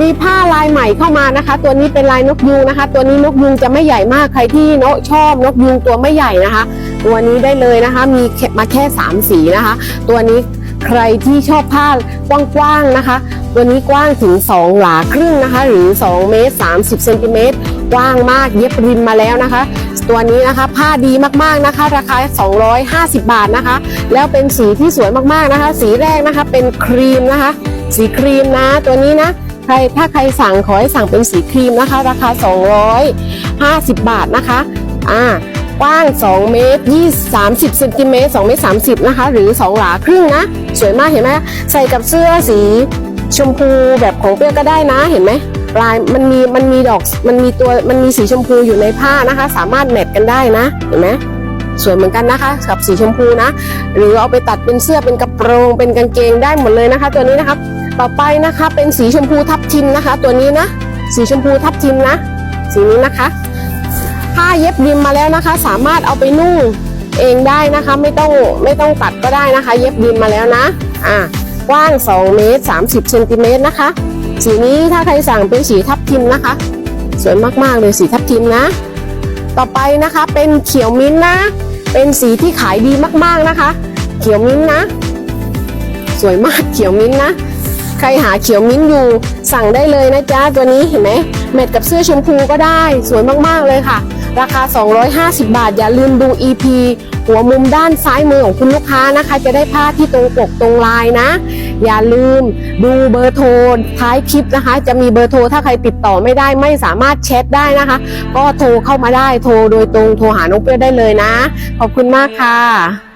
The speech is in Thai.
มีผ้าลายใหม่เข้ามานะคะ ตัวนี้เป็นลายนกยูงนะคะ ตัวนี้นกยูงจะไม่ใหญ่มากใครที่เนอะชอบนกยูงตัวไม่ใหญ่นะคะ ตัวนี้ได้เลยนะคะ มีมาแค่ 3 สีนะคะ ตัวนี้ใครที่ชอบผ้ากว้างๆนะคะ ตัวนี้กว้างถึง 2 หลาครึ่งนะคะ หรือ 2 เมตร 30เซนติเมตรกว้างมากเย็บริมมาแล้วนะคะ ตัวนี้นะคะผ้าดีมากๆนะคะ ราคา 250 บาทนะคะ แล้วเป็นสีที่สวยมากๆนะคะ สีแรกนะคะเป็นครีมนะคะ สีครีมนะตัวนี้นะ ใครถ้าใครสั่งขอให้สั่งเป็นสีครีมนะคะ ราคา 250 บาทนะคะอ่ากว้าง 2 เมตร20 30เซนติเมตร2เมตร30 นะคะ หรือ 2 หลาครึ่งนะ สวยมากเห็นไหมใส่กับเสื้อสีชมพูแบบของเปรี้ยวก็ได้นะเห็นไหมลายมันมีมันมีดอกมันมีตัวมันมีสีชมพูอยู่ในผ้านะคะ สามารถแมทกันได้นะเห็นไหมสวยเหมือนกันนะคะ กับสีชมพูนะ หรือเอาไปตัดเป็นเสื้อเป็นกระโปรงเป็นกางเกงได้หมดเลยนะคะ ตัวนี้นะครับ ต่อไปนะคะเป็นสีชมพูทับทิมนะคะ ตัวนี้นะ สีชมพูทับทิมนะ สีนี้นะคะผ้าเย็บริมมาแล้วนะคะ สามารถเอาไปนุ่งเองได้นะคะ ไม่ต้องไม่ต้องตัดก็ได้นะคะ เย็บริมมาแล้วนะอ่ากว้าง 2 เมตร 30เซนติเมตรนะคะ สีนี้ถ้าใครสั่งเป็นสีทับทิมนะคะ สวยมากๆเลยสีทับทิมนะ ต่อไปนะคะเป็นเขียวมิ้นนะ เป็นสีที่ขายดีมากๆนะคะ เขียวมิ้นนะ สวยมากเขียวมิ้นนะ รหาเขียวมิ้นอยู่ สั่งได้เลยนะจ๊ะตัวนี้เห็นไหมแมทกับเสื้อชมพูก็ได้สวยมากๆเลยค่ะ ราคา 250 บาท อย่าลืมดู EP หัวมุมด้านซ้ายมือของคุณลูกค้านะคะ จะได้ผ้าที่ตรงปกตรงลายนะ อย่าลืมดูเบอร์โทรท้ายคลิปนะคะ จะมีเบอร์โทรถ้าใครติดต่อไม่ได้ไม่สามารถแชทได้นะคะ ก็โทรเข้ามาได้โทรโดยตรงโทรหาน้องเปรี้ยวได้เลยนะ ขอบคุณมากค่ะ